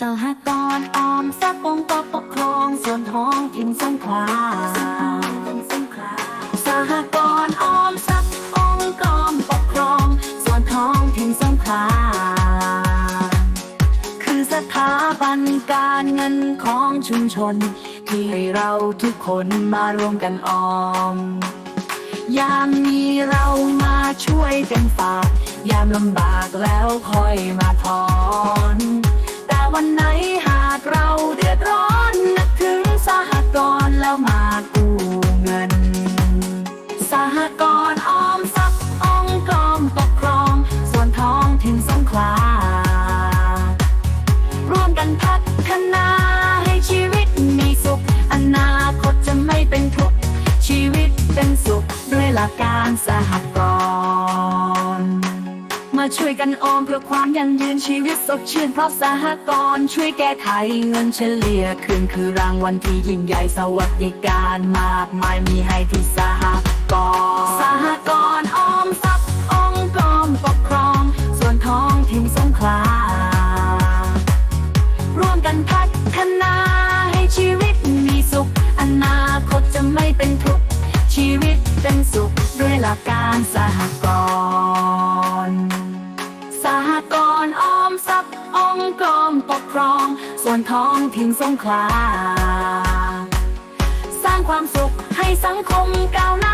สหกรณ์ออมทรัพย์องค์กรปกครองส่วนท้องถิ่นสงขลาสหกรณ์ออมทรัพย์องค์กรปกครองส่วนท้องถิ่นสงขลาคือสถาบันการเงินของชุมชน ที่ให้เราทุกคนมารวมกันออม ยามมีเรามาช่วยกันฝาก ยามลำบากแล้วค่อยมาถอน วันไหนหากเราเดือดร้อนนึกถึงสหกรณ์แล้วมากู้เงิน สหกรณ์ออมทรัพย์องค์กรปกครอง ส่วนท้องถิ่นสงขลา ร่วมกันพัฒนาให้ชีวิตมีสุข อนาคตจะไม่เป็นทุกข์ชีวิตเป็นสุขด้วยหลักการสหกรณ์ มาช่วยกันออมเพื่อความยั่งยืนชีวิตสดชื่นเพราะสหกรณ์ช่วยแก้ไขเงินเฉลี่ยคืนคือรางวัลที่ยิ่งใหญ่สวัสดิการมากมายมีให้ที่สหกรณ์สหกรณ์ออมทรัพย์องค์กรปกครอง ส่วนท้องถิ่นสงขลาร่วมกันพัฒนาให้ชีวิตมีสุข อนาคตจะไม่เป็นทุกข์ชีวิตเป็นสุขด้วยหลักการสหกรณ์ หกรณ์ออมทรัพย์องค์กรปกครอง ส่วนท้องถิ่นสงขลา สร้างความสุขให้สังคมก้าวหน้า